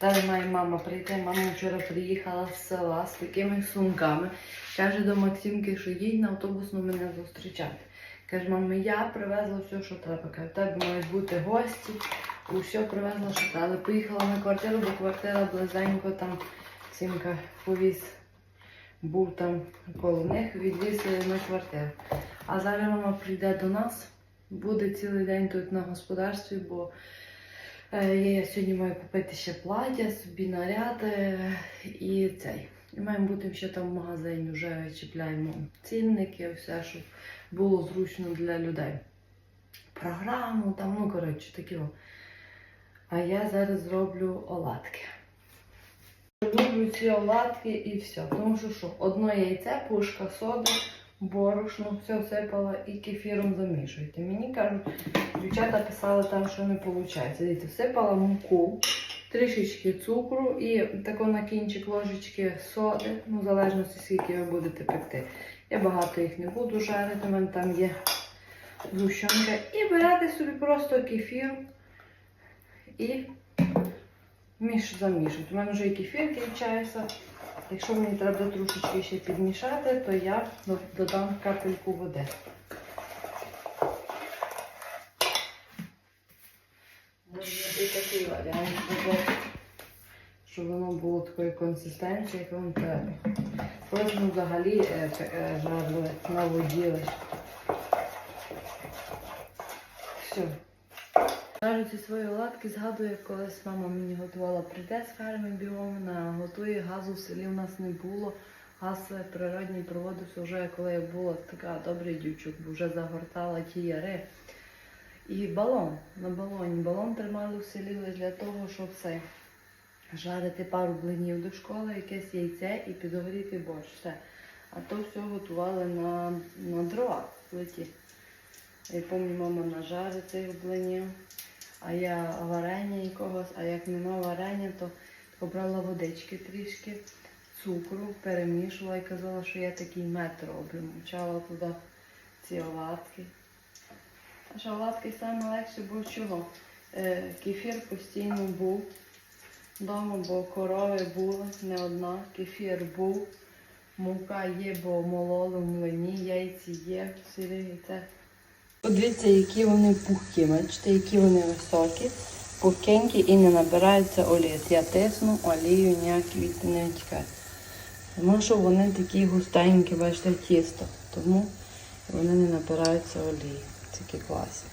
Далі має мама прийти. Мама вчора приїхала з села з такими сумками. Каже до Максимки, що їдь на автобусну мене зустрічати. Каже, мама, я привезла все, що треба. Каже, в тебе мають бути гості. Усе привезла, що треба. Але поїхала на квартиру, бо квартира близенько там Сімка повіз. Був там коло них, відвіз на квартиру. А зараз мама прийде до нас, буде цілий день тут на господарстві, бо я сьогодні маю купити ще плаття, собі наряди і цей. І маємо бути ще там в магазині, вже чіпляємо цінники, все, щоб було зручно для людей. Програму там, ну коротше, такі. А я зараз зроблю оладки. Люблю ці оладки і все. Тому що що, одно яйце, пушка соди, борошно, все всипала і кефіром замішуйте. Мені кажуть, дівчата писали там, що не виходить. Дивіться, всипала муку, трішечки цукру і тако на кінчик ложечки соди, ну, в залежності, скільки ви будете пекти. Я багато їх не буду жарити, у мене там є згущенка. І берете собі просто кефір і між замішувати. У мене вже і кефір кінчається. Якщо мені треба трошечки ще підмішати, то я додам капельку води. Можна такий варіант щоб воно було такої консистенції, як вам треба. Ми взагалі е, е, на воді лише. Все. Кажу, ці свої оладки згадую, колись мама мені готувала прийде з ферми бігом, вона готує, газу в селі в нас не було. Газ природній проводився вже коли я була така добрий дівчук, бо вже загортала ті яри. І балон на балоні. Балон тримали в селі для того, щоб це жарити пару блинів до школи, якесь яйце і підогріти борщ. Все. А то все готували на, на дрова в плиті. Я пам'ятаю, мама нажарить цих блинів, а я варення якогось, а як нема варення, то обрала водички трішки, цукру, перемішувала і казала, що я такий мед роблю. Мчала туди ці оладки. А що оладки саме легше, бо чого? Е, кефір постійно був вдома, бо корови були не одна, кефір був, мука є, бо мололи в млині, яйці є, сире яйце. Подивіться, які вони пухкі, бачите, які вони високі, пухкенькі і не набираються олії. Я тисну, олію ніякі від не втікає. Тому що вони такі густенькі, бачите, тісто. Тому вони не набираються олії. Такі класні.